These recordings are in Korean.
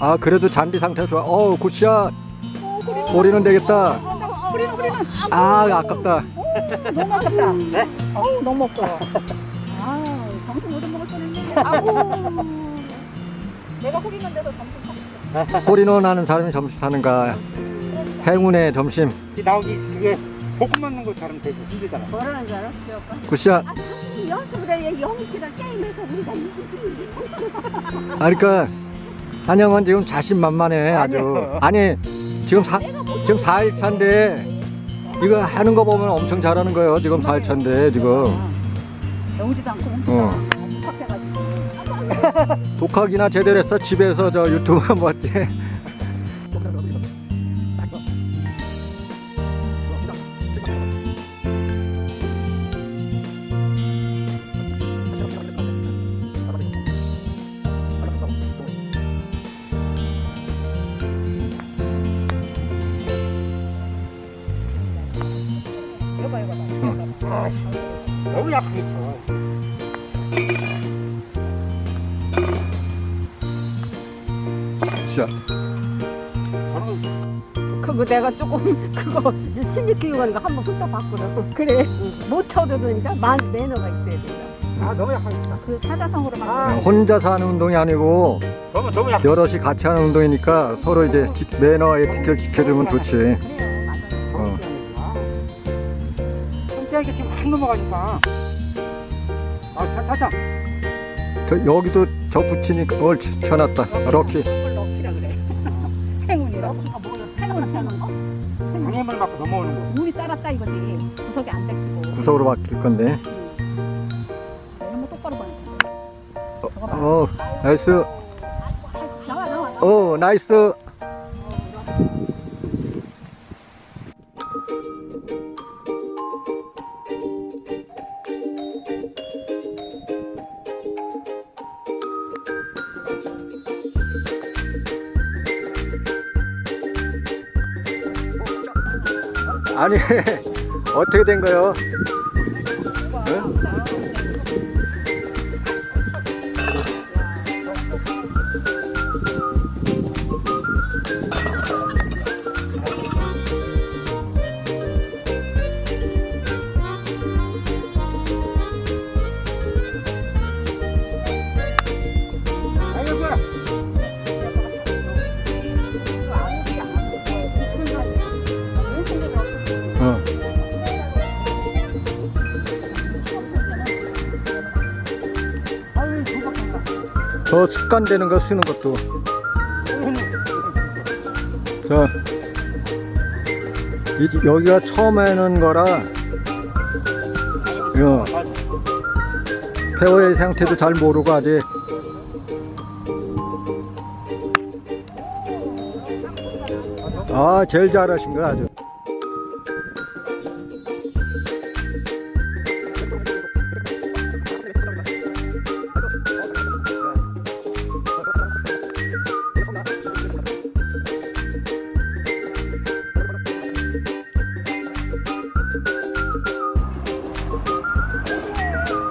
아 그래도 잔디 상태 좋아. 어 굿샷. 꼬리는 되겠다. 아 아깝다. 너무 아깝다. 네? 어우 너무 없어. 아 점수 못 먹을 뻔했네. 아우. 내가 호기는데도 점수. 꼬리는 하는 사람이 점수 타는가. 행운의 점심. 이 나오기 그게 볶음 먹는 것처럼 되게 힘들잖아. 뭐라는 줄 알아? 굿샷. 아, 연습을 해. 영희 씨랑 게임해서 우리가 이기지. 아 그러니까 한영은 지금 자신만만해 아주. 아니 지금 사 지금 4일 차인데 이거 하는 거 보면 엄청 잘하는 거예요. 지금 4일 차인데 지금 배우지도 않고 어. 독학해가지고. 독학이나 제대로 했어. 집에서 저 유튜브 한번 봤지. 조금 그거 심리 교육 하는 거 한번 훑어 봤거든. 그래 못 쳐도 되니까 만 매너가 있어야 된다. 아 너무 쳐. 그 사자성어로 아, 만. 혼자서 하는 운동이 아니고 너무 너무 약해. 여럿이 같이 하는 운동이니까 서로 이제 지- 매너의 에티켓 지켜주면 좋지. 그래요, 맞아요. 어. 손자에게 지금 확 넘어가니까. 아, 자, 자, 자. 저 여기도 저 붙이니까 옳지 쳐놨다. 럭키. 넘어오는 거. 운이 따랐다 이거지. 구석이 안 뺏기고. 구석으로 바뀔 건데. 거 똑바로 보내. 봐. 어 나이스. 나와 나와. 나와. 어 나이스. 아니 어떻게 된 거요? 습관되는 거 쓰는 것도. 자, 이, 여기가 처음 해는 거라, 어, 페어의 상태도 잘 모르고 아직. 아, 제일 잘하신 거 아주.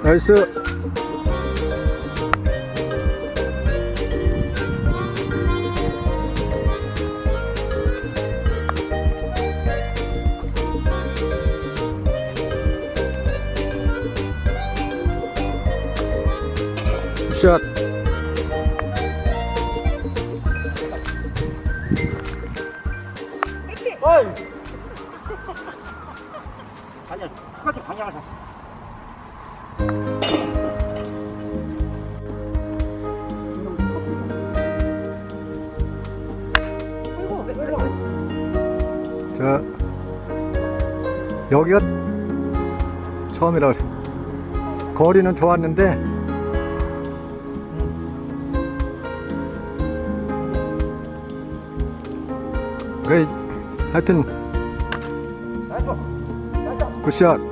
나이스. 여기가 처음이라 그래. 거리는 좋았는데, 그 하여튼 굿샷.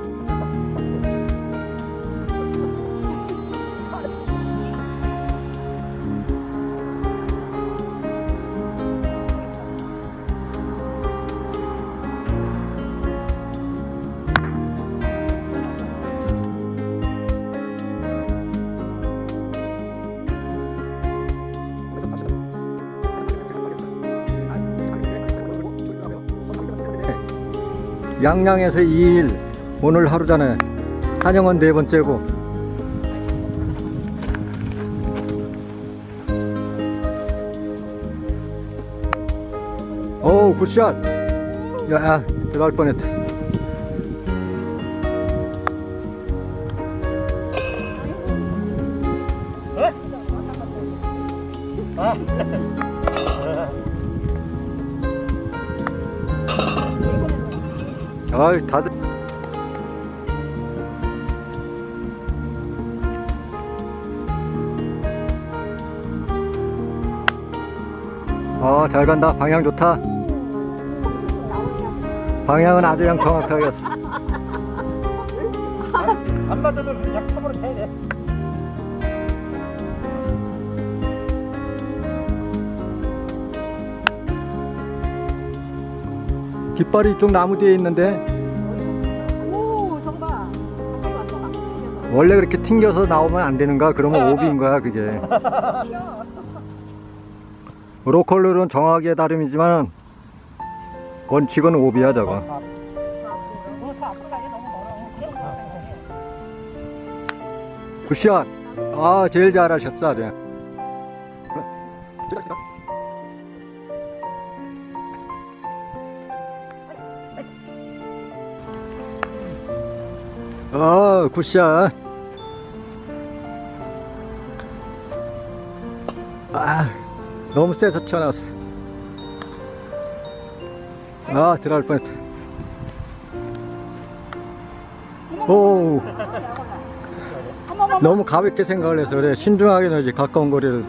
양양에서 2일 오늘 하루잖아요 한영은 네 번째고. 오 굿샷. 야 들어갈 뻔했다 아이 다들. 어잘 간다. 방향 좋다. 방향은 아주 그냥 정확하게 했어. 안 맞아도 그냥 탑으로 해야 돼. 깃발이 이쪽 나무 뒤에 있는데 원래 그렇게 튕겨서 나오면 안 되는가? 그러면 오비인 거야 그게. 로컬룰은 정확에 다름이지만 원칙은 오비야 저거. 굿샷. 아 제일 잘하셨어 아주 아 굿샷. 아 너무 세서 튀어나왔어. 아 들어갈 뻔했다. 오 너무 가볍게 생각을 해서 그래. 신중하게 넣지 가까운 거리를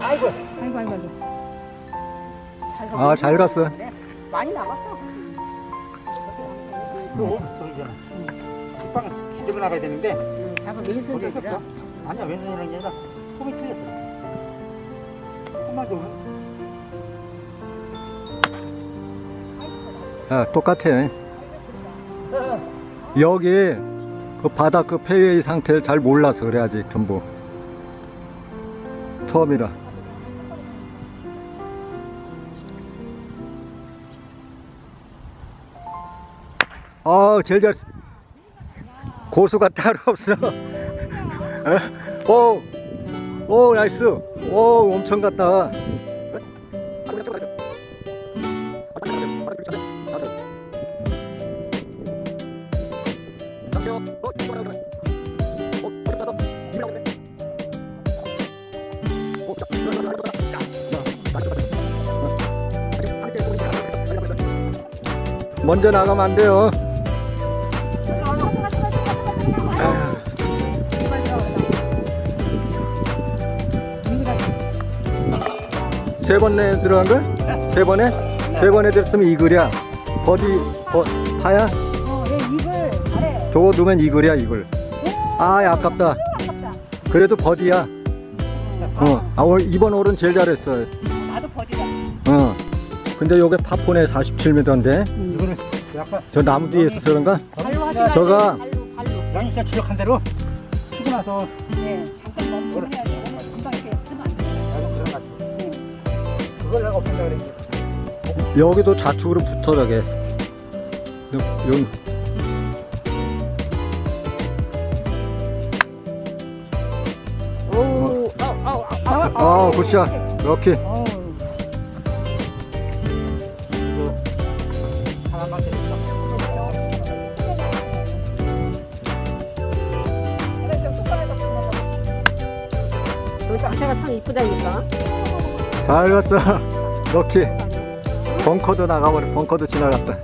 아이고. 아이고 아이고 아이고 잘 아 잘 갔어 많이 나갔어 또 저기잖아. 식빵 뒤집어 나가야 되는데 응, 작은 거기 왼손잡이라. 아니야 왼손이라는 게 아니라 폼이 틀렸어. 폼만 좀. 아 똑같아 여기 그 바닥 그 폐의 상태를 잘 몰라서 그래 아직 전부 처음이라 아 제일 잘 고수가 따로 없어. 오, 오 나이스. 오 엄청 갔다. 먼저 나가면 안 돼요. 세 번에 들어간 걸? 세 번에? 세 번에 들었으면 이글이야. 버디, 버, 파야? 어 얘 이글 잘해 저거 넣으면 이글이야, 이글. 아, 아깝다. 아깝다 그래도 버디야. 어, 아, 오늘 이번 홀은 제일 잘했어. 나도 버디다 어. 근데 요게 파폰에 47m인데, 이거는 약간 저 나무 뒤에 있어서 그런가? 발로 하지 저가- 말고 저가- 발로 발로 양희 씨가 지적한 대로 치고 나서 네 내가 없앤다 그랬지. 여기도 좌측으로 붙어, 저게. 요, 요, 오 아우 아우 아, 굿샷. 되니까. 여기 자체가 참 이쁘다니까. 잘 갔어. 럭키. 벙커도 나가버려. 벙커도 지나갔다.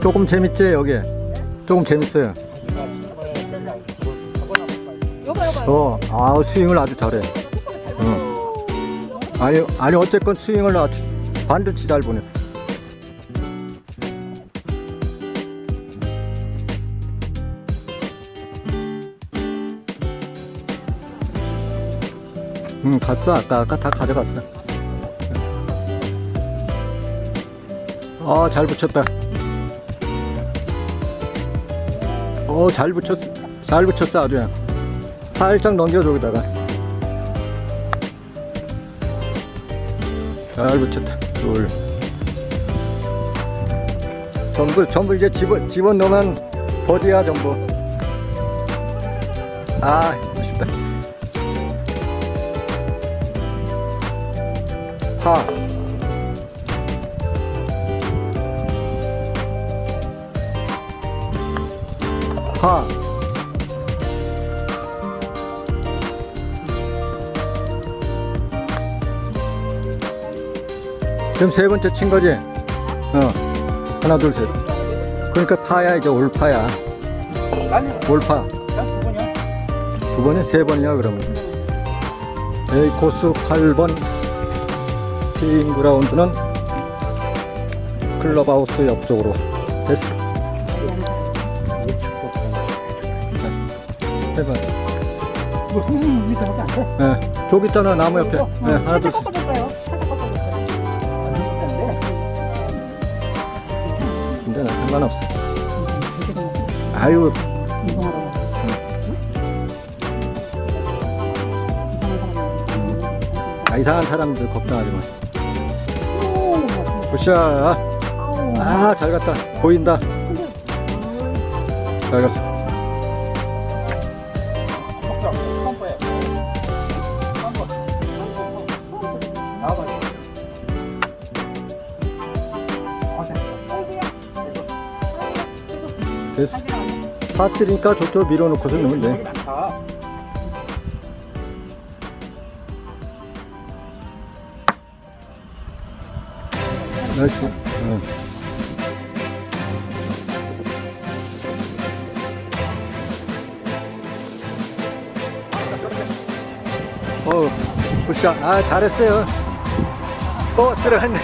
조금 재밌지, 여기? 조금 재밌어요. 어, 아, 스윙을 아주 잘해. 어. 아니, 아니, 어쨌건 스윙을 아주 반드시 잘 보내. 응, 갔어. 아까, 아까 다 가져갔어. 어, 잘 붙였다. 어, 잘 붙였어. 잘 붙였어, 아주. 살짝 넘겨, 저기다가. 잘 붙였다. 둘. 전부, 전부 이제 집어, 집어 넣으면 버디야, 전부. 아, 파. 파. 지금 세 번째 친 거지? 어. 하나, 둘, 셋. 그러니까 파야, 이제 올파야. 아니, 올파. 난두 번이야. 두 번에 세 번이야, 그러면. A 코스 8번 티잉 그라운드는 클럽하우스 옆쪽으로. 됐어. 해봐. 예. 저기 있잖아, 나무 옆에. 예, 하나, 둘. 근데 나 상관없어. 아유. 아, 이상한 사람들 걱정하지 마. 오, 굿샷. 아, 잘 갔다. 보인다. 잘 갔어. 됐어. 파스리니까 저쪽 밀어놓고서 넣으면 돼. 나이스. 응. 어, 굿샷. 아, 잘했어요. 어, 들어갔네.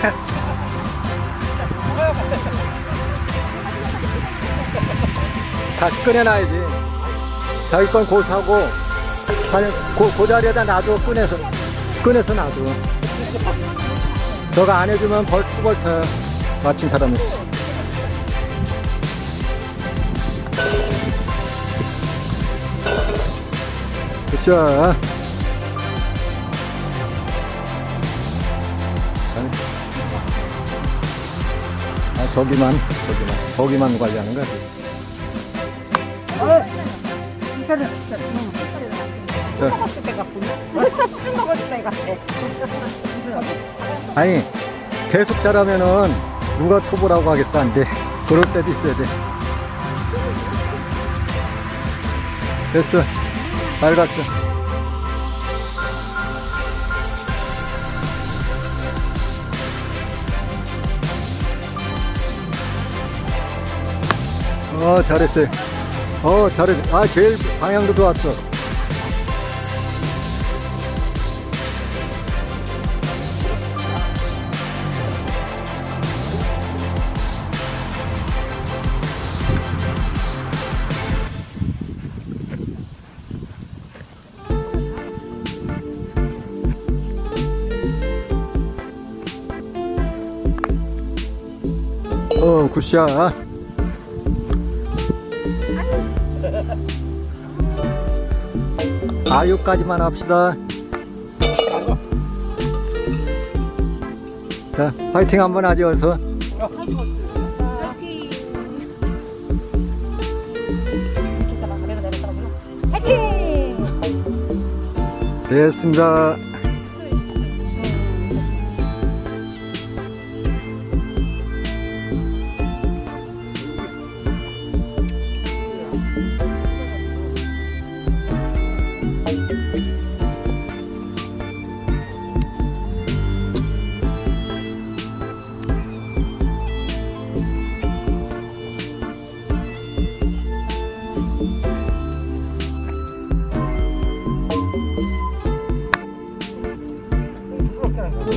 다시 꺼내놔야지. 자기 건 고사고, 아니, 고, 그 자리에다 놔줘, 꺼내서. 꺼내서 놔줘. 너가 안 해주면 벌, 투벌타 맞힌 사람이. 굿샷. 아, 저기만, 저기만, 저기만 관리하는 거야. 아, 진짜는, 진짜. 돼. 아니, 계속 잘하면은 누가 초보라고 하겠어, 안 돼. 그럴 때도 있어야 돼. 됐어. 잘 갔어. 어, 잘했어요. 어, 잘했어. 아, 제일 방향도 좋았어. 어, 굿샷. 아유까지만 합시다. 자, 파이팅 한번 하죠, 어서. 됐습니다.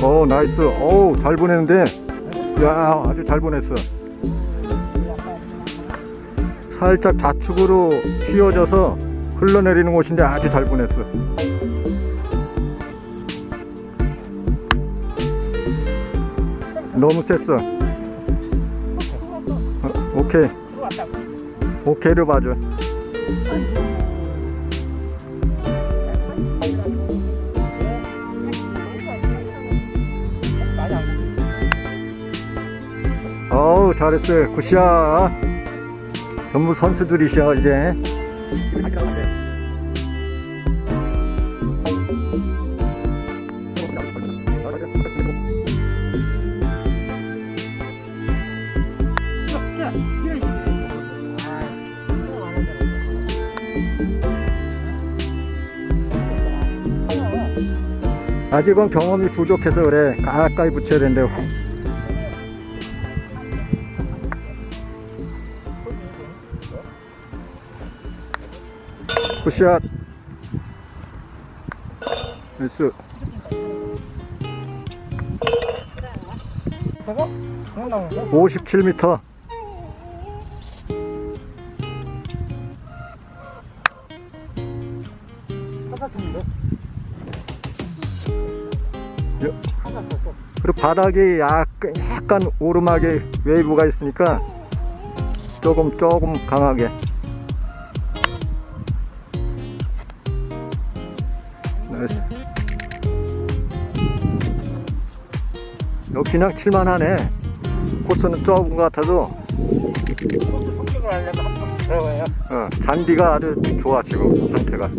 오, 나이스. 오, 잘 보내는데. 야, 아주 잘 보냈어. 살짝 좌측으로 휘어져서 흘러내리는 곳인데 아주 잘 보냈어. 너무 셌어. 오케이. 들어왔다고. 오케이를 봐줘. 잘했어요. 굿샷. 전부 선수들이셔, 이제. 아직은 경험이 부족해서 그래. 가까이 붙여야 된대. 굿샷. 나이스. 저거? 그냥 나오는 거? 57m. 똑같은데? 여- 똑같았어. 그리고 바닥이 약간, 약간 오르막에 웨이브가 있으니까 조금 조금 강하게. 나이스. 여기 그냥 칠만하네. 코스는 좁은 것 같아도 성격을 하려면 한번 들어가야. 어, 잔디가 아주 좋아 지금 상태가.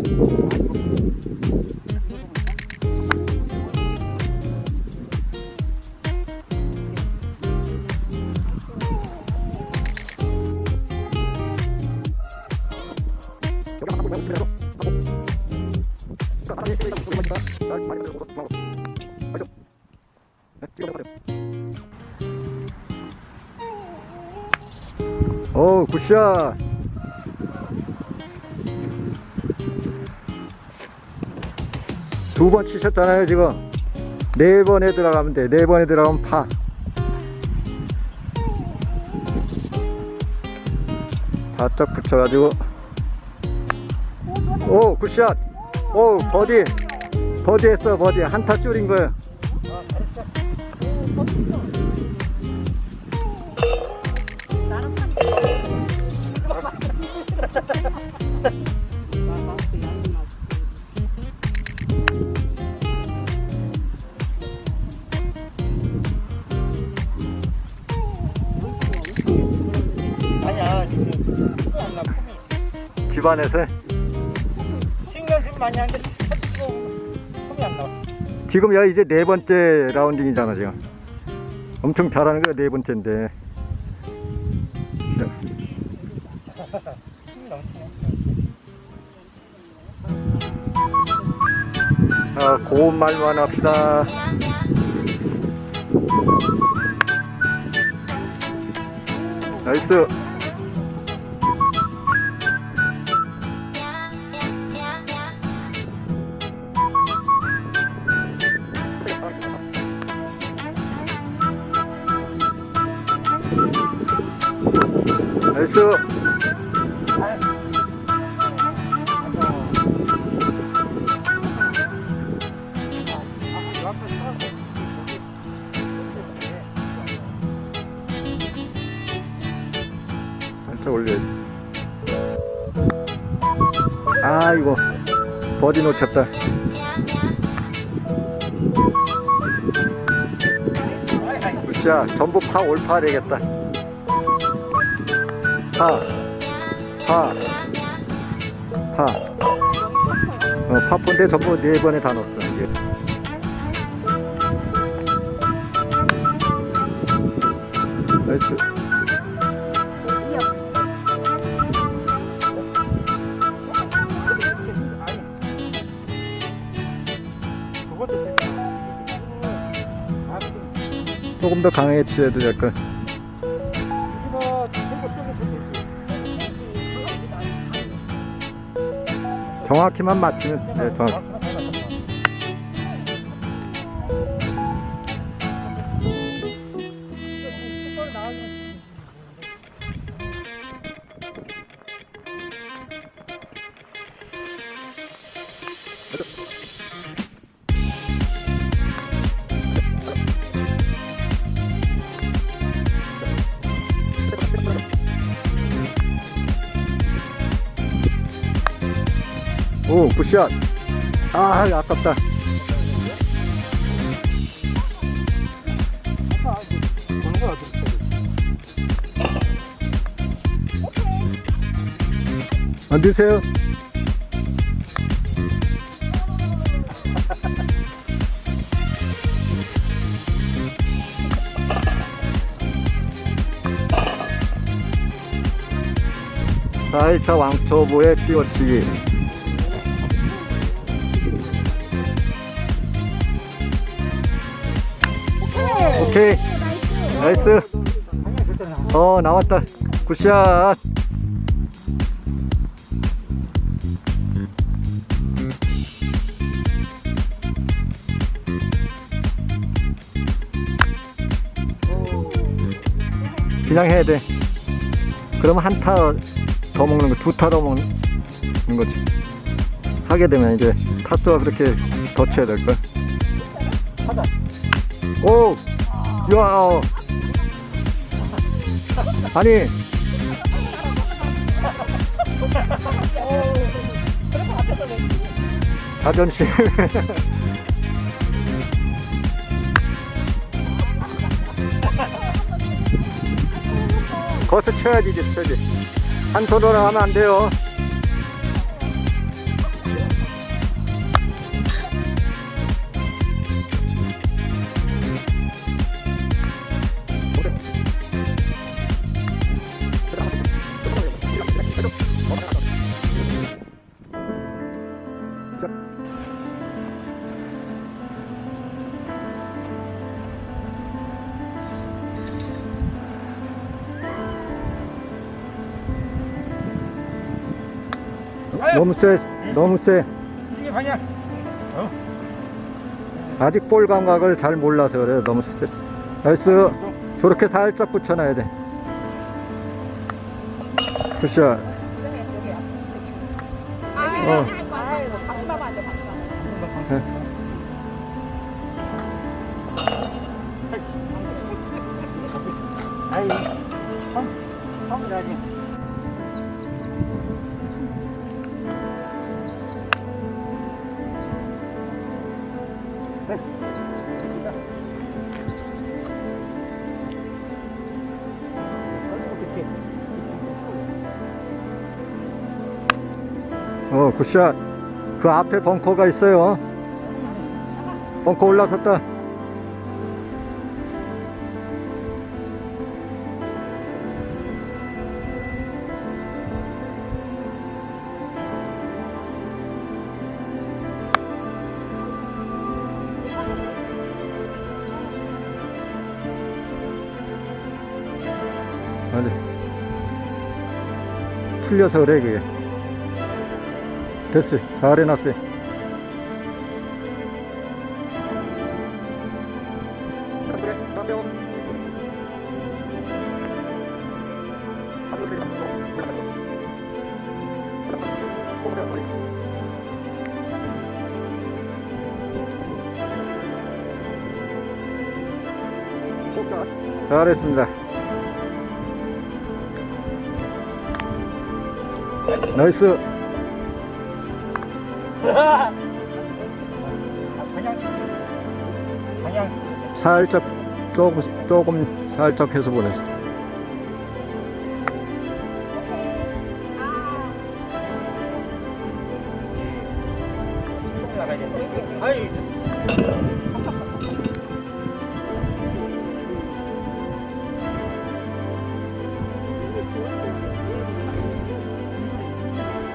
굿샷. 두 번 치셨잖아요 지금. 네 번에 들어가면 돼네 번에 들어가면 파. 바짝 붙여가지고. 오 굿샷. 오 버디. 버디 했어 버디. 한타 줄인 거예요 집안에서 연습 많이 하는데, 폼이 안 나와. 지금 야 이제 네 번째 라운딩이잖아 지금. 엄청 잘하는 거야 네 번째인데. 힘이 넘치네. 자 고운 말만 합시다. 나이스 나이스 살짝 올려야지 아이고 버디 놓쳤다. 굿샷 전부 파 올파 되겠다 파 파, 파. 어, 파폰데 전부 네 번에 다 넣었어. 이게. 나이스. 조금 더 강해져도 약간. 정확히만 맞추면 네, 정확. 오, 굿샷. 아, 아깝다. 있어? 앉으세요. 사일차 왕초보의 끼워치기. 오케이. 나이스. 어, 나왔다. 굿샷. 그냥 해야 돼. 그러면 한 타 더 먹는 거, 두 타 더 먹는 거지. 하게 되면 이제 타수가 그렇게 더 쳐야 될걸. 하자. 오! 야! 아니, 자존심. 거기서 쳐야지, 이제 쳐야지. 한 손으로 하면 안 돼요. 너무 세, 너무 세. 이게 방향. 아직 볼 감각을 잘 몰라서 그래. 너무 세. 나이스. 저렇게 살짝 붙여놔야 돼. 굿샷. 아이고, 어. 굿샷. 그 앞에 벙커가 있어요. 벙커 올라섰다. 풀려서 그래, 그게. 됐어. 잘 해놨어. 잘했습니다. 나이스. 살짝 조금 조금 살짝 해서 보냈어.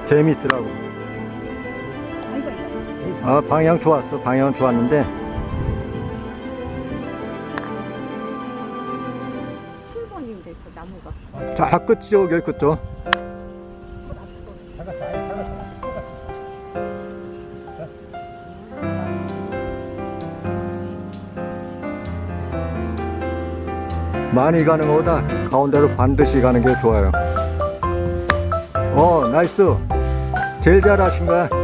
재밌으라고. 아 방향 좋았어. 방향 좋았는데 칠번인데 그 나무가. 자 끝죠 여기 잡았어. 많이 가는 거보다 가운데로 반드시 가는 게 좋아요. 어 나이스. 제일 잘하신 거야.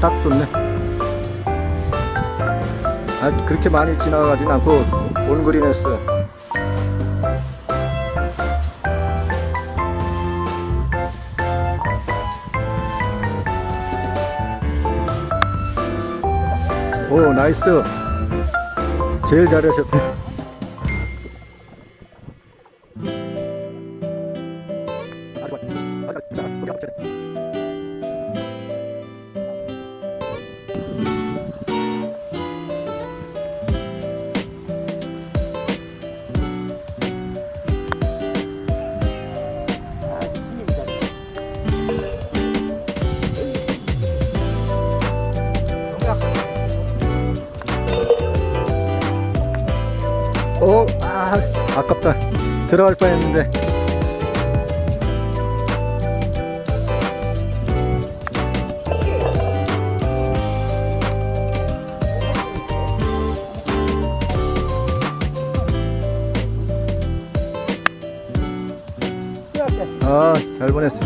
딱 좋네. 아 그렇게 많이 지나가진 않고 온그린 했어 오 나이스. 제일 잘하셨어요 들어갈 뻔했는데. 아, 잘 보냈어.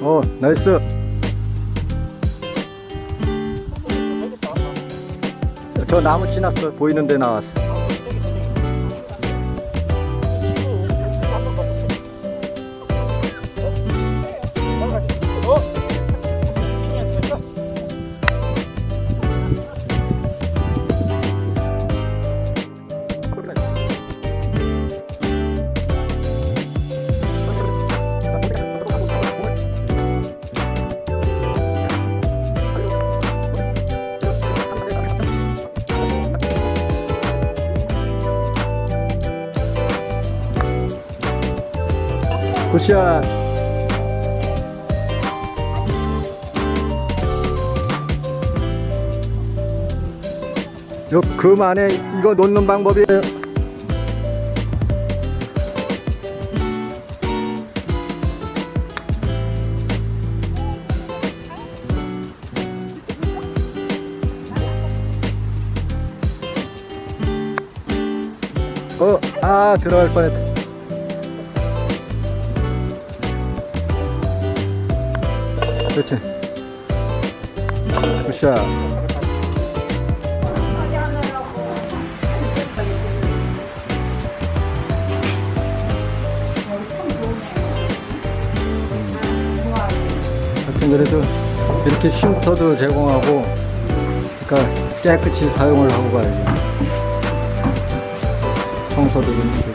오, 나이스. 저 나무 지났어. 보이는 데 나왔어. 금 안에 이거 놓는 방법이에요. 어, 아, 들어갈 뻔했다. 그렇지. 굿샷. 그래도 이렇게 쉼터도 제공하고 그러니까 깨끗이 사용을 하고 가야지 청소도 좀. 그래서